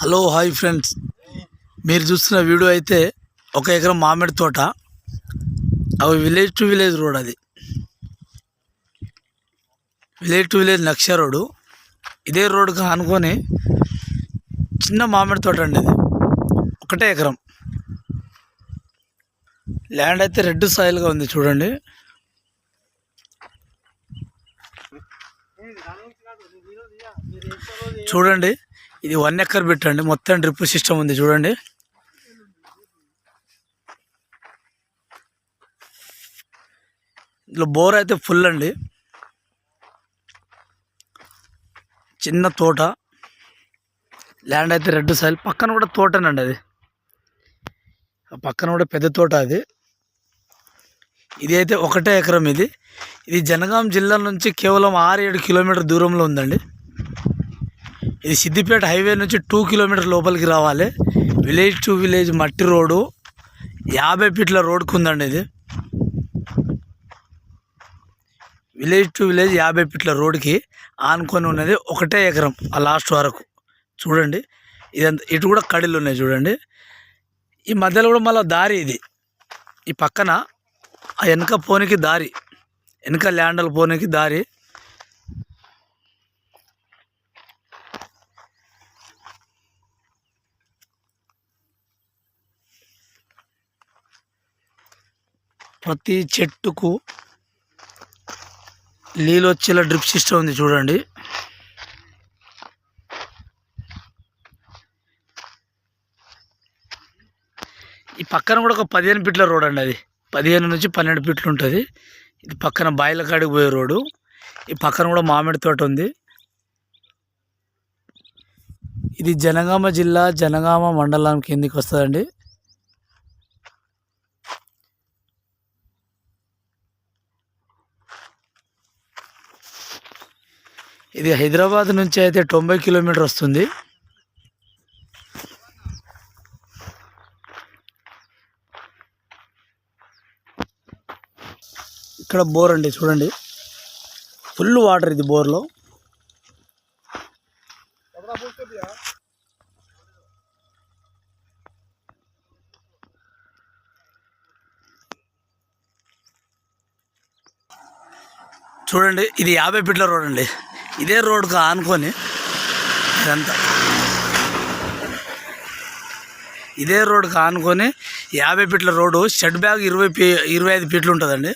Hello hi friends. మీరు చూస్తున్న video అయితే ఒక ఎకరం మామిడి తోట. అవి విలేజ్ టు విలేజ్ రోడ్ అది. విలేజ్ టు విలేజ్ నక్ష రోడ్డు ఇదే రోడ్డుకి ఆనుకొని చిన్న మామిడి తోట అండి ఇది. ఒకటే ఎకరం. ల్యాండ్ అయితే రెడ్ సాయిల్గా ఉంది చూడండి. చూడండి ఇది వన్ ఎకర్ పెట్టండి మొత్తం డ్రిప్ సిస్టమ్ ఉంది చూడండి. ఇందులో బోర్ అయితే ఫుల్ అండి. చిన్న తోట. ల్యాండ్ అయితే రెడ్ సాయిల్ పక్కన కూడా తోటనండి అది. ఆ పక్కన కూడా పెద్ద తోట అది. ఇది అయితే ఒకటే ఎకరం ఇది. ఇది జనగాం జిల్లా నుంచి కేవలం ఆరు ఏడు కిలోమీటర్ దూరంలో ఉందండి. ఇది సిద్దిపేట హైవే నుంచి టూ కిలోమీటర్ లోపలికి రావాలి. విలేజ్ టు విలేజ్ మట్టి రోడ్డు యాభై ఫీట్ల రోడ్కు ఉందండి ఇది. విలేజ్ టు విలేజ్ యాభై ఫీట్ల రోడ్కి ఆనుకొని ఉన్నది ఒకటే ఎకరం ఆ లాస్ట్ వరకు. చూడండి ఇదంతా ఇటు కూడా కడిలు ఉన్నాయి చూడండి. ఈ మధ్యలో కూడా మళ్ళీ దారి ఇది. ఈ పక్కన ఆ వెనక పోనీకి దారి. వెనక ల్యాండల్ పోనీకి దారి. ప్రతి చెట్టుకు నీళ్ళు వచ్చేలా డ్రిప్ సిస్టమ్ ఉంది చూడండి. ఈ పక్కన కూడా ఒక పదిహేను ఫీట్ల రోడ్ అండి అది. పదిహేను నుంచి పన్నెండు ఫీట్లు ఉంటుంది. ఇది పక్కన బాయిల కాడికి పోయే రోడ్డు. ఈ పక్కన కూడా మామిడి తోట ఉంది. ఇది జనగామ జిల్లా జనగామ మండలం కిందికి వస్తుందండి. ఇది హైదరాబాద్ నుంచి అయితే తొంభై కిలోమీటర్ వస్తుంది. ఇక్కడ బోర్ అండి చూడండి. ఫుల్ వాటర్ ఇది బోర్లో. చూడండి ఇది యాభై ఫీట్ల రోడ్ అండి. ఇదే రోడ్కు ఆనుకొని ఇదంతా. ఇదే రోడ్కు ఆనుకొని యాభై ఫీట్ల రోడ్డు షెడ్ బ్యాగ్ ఇరవై ఇరవై ఐదు ఫీట్లు ఉంటుందండి.